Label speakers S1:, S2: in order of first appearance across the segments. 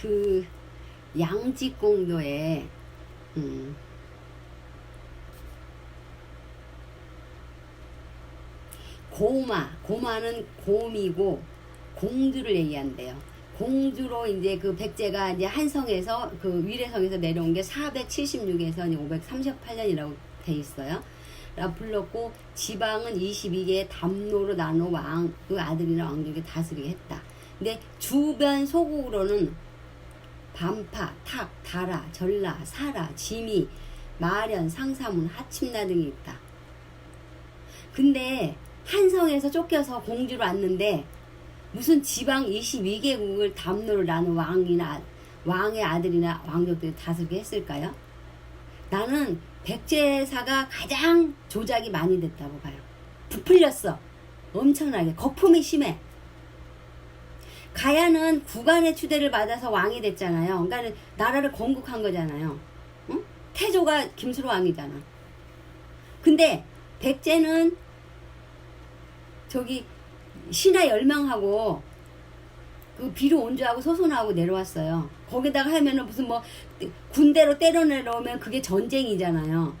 S1: 그 양지공도에 음, 고마, 고마는 곰이고 공주를 얘기한대요. 공주로 이제 그 백제가 이제 한성에서 그 위례성에서 내려온 게 476에서 538년이라고 돼 있어요. 라 불렀고 지방은 22개의 담로로 나눠 왕, 그 아들이나 왕족이 다스리게 했다. 근데 주변 소국으로는 반파, 탁, 다라, 전라, 사라, 지미, 마련, 상사문, 하침나 등이 있다. 근데 한 성에서 쫓겨서 공주로 왔는데 무슨 지방 22개국을 담로를 나눈 왕이나 왕의 아들이나 왕족들이 다스리게 했을까요? 나는 백제사가 가장 조작이 많이 됐다고 봐요. 부풀렸어. 엄청나게. 거품이 심해. 가야는 구간의 추대를 받아서 왕이 됐잖아요. 그러니까 나라를 건국한 거잖아요. 응? 태조가 김수로 왕이잖아. 근데 백제는 저기 신하 열명하고 그 비로 온주하고 소손하고 내려왔어요. 거기다가 하면은 무슨 뭐 군대로 때려 내려오면 그게 전쟁이잖아요.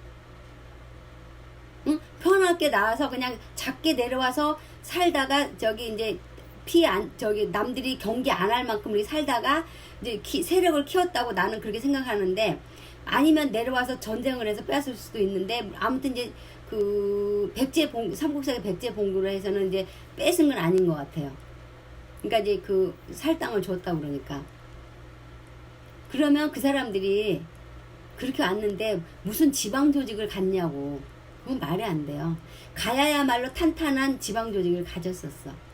S1: 응? 편하게 나와서 그냥 작게 내려와서 살다가 저기 이제 피안 저기 남들이 경계 안 할 만큼 우리 살다가 이제 키, 세력을 키웠다고 나는 그렇게 생각하는데 아니면 내려와서 전쟁을 해서 뺐을 수도 있는데 아무튼 이제 그 백제 봉 삼국사의 백제 봉구로 해서는 이제 뺏은 건 아닌 것 같아요. 그러니까 이제 그 살 땅을 줬다 그러니까 그러면 그 사람들이 그렇게 왔는데 무슨 지방 조직을 갖냐고 그건 말이 안 돼요. 가야야말로 탄탄한 지방 조직을 가졌었어.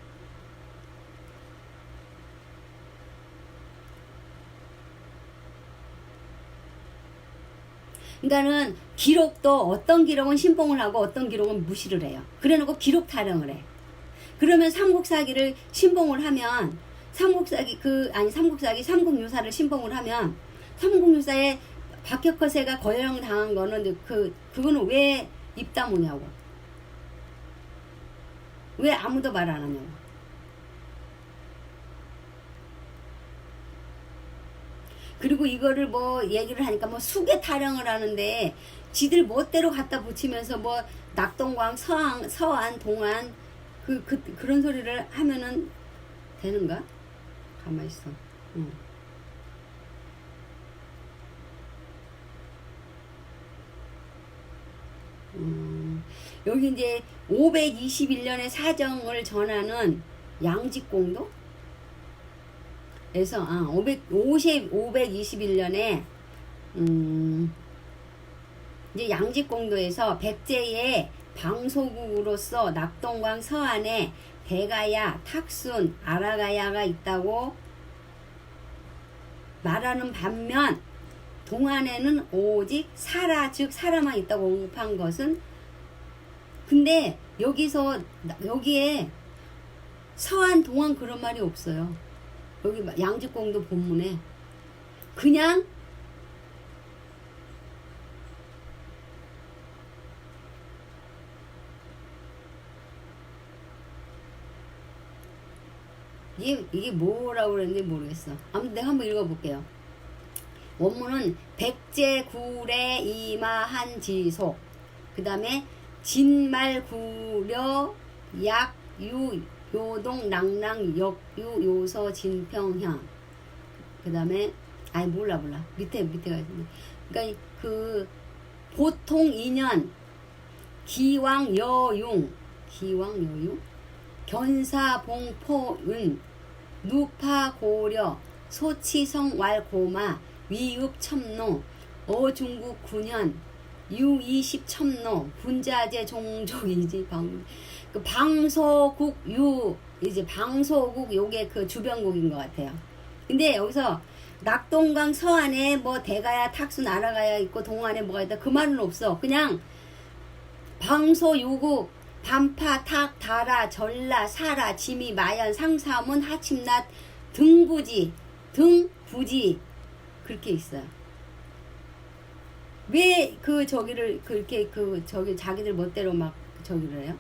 S1: 그러니까는 기록도 어떤 기록은 신봉을 하고 어떤 기록은 무시를 해요. 그래놓고 기록 타령을 해. 그러면 삼국사기를 신봉을 하면 삼국사기 그 아니 삼국사기 삼국유사를 신봉을 하면 삼국유사에 박혁허세가 거령 당한 거는 그 그거는 왜 입다무냐고. 왜 아무도 말 안 하냐고. 그리고 이거를 뭐 얘기를 하니까 뭐 수개 타령을 하는데 지들 멋대로 갖다 붙이면서 뭐 낙동강 서안 서안 동안 그, 그 그런 소리를 하면은 되는가? 가만 있어. 응. 음, 여기 이제 521년의 사정을 전하는 양직공도 그래서 아, 500, 50, 521년에 음, 이제 양직공도에서 백제의 방소국으로서 낙동강 서안에 대가야, 탁순, 아라가야가 있다고 말하는 반면 동안에는 오직 사라 즉 사라만 있다고 언급한 것은 근데 여기서 여기에 서안 동안 그런 말이 없어요. 여기 양직공도 본문에 그냥 이게, 이게 뭐라고 그랬는지 모르겠어. 아무튼 내가 한번 읽어볼게요. 원문은 백제구례 이마한 지속 그 다음에 진말구려 약유 요동 낭랑 역유 요서 진평향. 그 다음에 아니 몰라 몰라. 밑에 밑에가 있는데. 그러니까 그 보통 인연 기왕 여융. 기왕 여융? 견사봉포은. 누파고려. 소치성왈고마. 위읍첨노. 어중국 9년 유20첨노. 분자제 종족이지 방, 그 방소국 유 이제 방소국 요게 그 주변국인 것 같아요. 근데 여기서 낙동강 서안에 뭐 대가야 탁수 날아가야 있고 동안에 뭐가 있다 그 말은 없어. 그냥 방소 요국 반파 탁 다라 전라 사라 지미 마연 상사문 하침낫 등부지 등부지 그렇게 있어요. 왜 그 저기를 그렇게 그 저기 자기들 멋대로 막 저기를 해요?